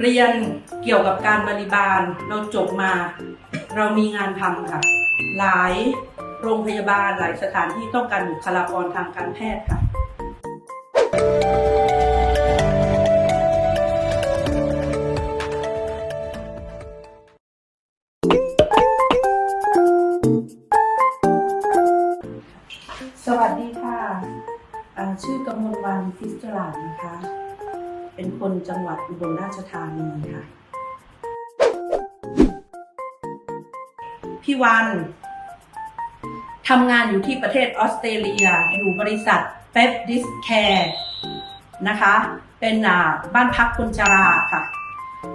เรียนเกี่ยวกับการบริบาลเราจบมา เรามีงานทำค่ะ หลายโรงพยาบาลหลายสถานที่ต้องการบุคลากรทางการแพทย์ค่ะสวัสดีค่ะ ชื่อกมลวันฟิสตลาดนะคะ เป็นคนจังหวัดอุบลราชธานีค่ะ พี่วันทำงานอยู่ที่ประเทศออสเตรเลีย อยู่บริษัทเป๊ปดิสแคร์นะคะ เป็นบ้านพักคนชราค่ะ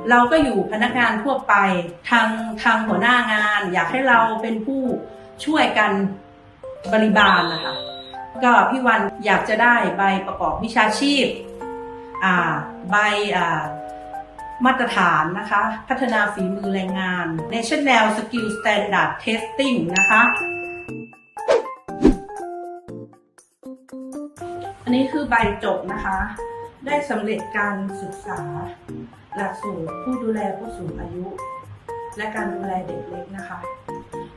เราก็อยู่พนักงานทั่วไปทางทางหัวหน้างาน อยากให้เราเป็นผู้ช่วยกันบริบาลนะคะ ก็พี่วันอยากจะได้ใบประกอบวิชาชีพ ใบมาตรฐานนะคะ พัฒนาฝีมือแรงงาน National Skill Standard Testing นะคะ อันนี้คือใบจบนะคะ ได้สำเร็จการศึกษา หลักสูตรผู้ดูแลผู้สูงอายุ และการดูแลเด็กเล็กนะคะ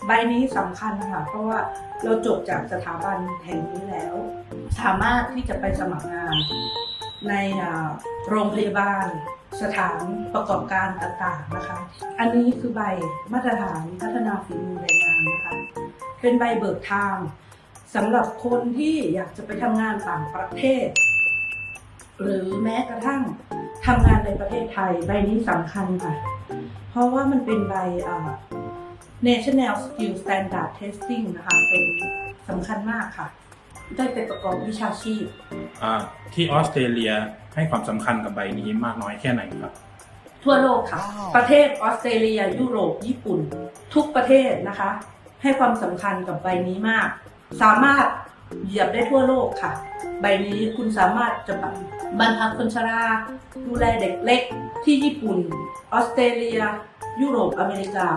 ใบนี้สำคัญค่ะ เพราะว่าเราจบจากสถาบันแห่งนี้แล้ว สามารถที่จะไปสมัครงาน ในโรงพยาบาล สถานประกอบการต่างๆนะคะ อันนี้คือใบมาตรฐานพัฒนาฝีมือแรงงานนะคะ เป็นใบเบิกทางสำหรับคนที่อยากจะไปทำงานต่างประเทศ หรือแม้กระทั่งทำงานในประเทศไทย ใบนี้สำคัญค่ะ เพราะว่ามันเป็นใบ National Skill Standard Testing นะคะ เป็นสำคัญมากค่ะ ได้ไปประกอบวิชาชีพ อ่าที่ออสเตรเลียให้ความสำคัญกับใบนี้มากน้อยแค่ไหนครับ ทั่วโลกค่ะ ประเทศออสเตรเลีย ยุโรป ญี่ปุ่น ทุกประเทศนะคะ ให้ความสำคัญกับใบนี้มาก สามารถเหยียบได้ทั่วโลกค่ะ ใบนี้คุณสามารถจะบรรพักคนชรา ดูแลเด็กเล็ก ที่ญี่ปุ่น ออสเตรเลีย ยุโรป อเมริกา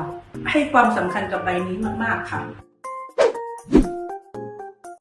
ให้ความสำคัญกับใบนี้มาก ๆ ค่ะ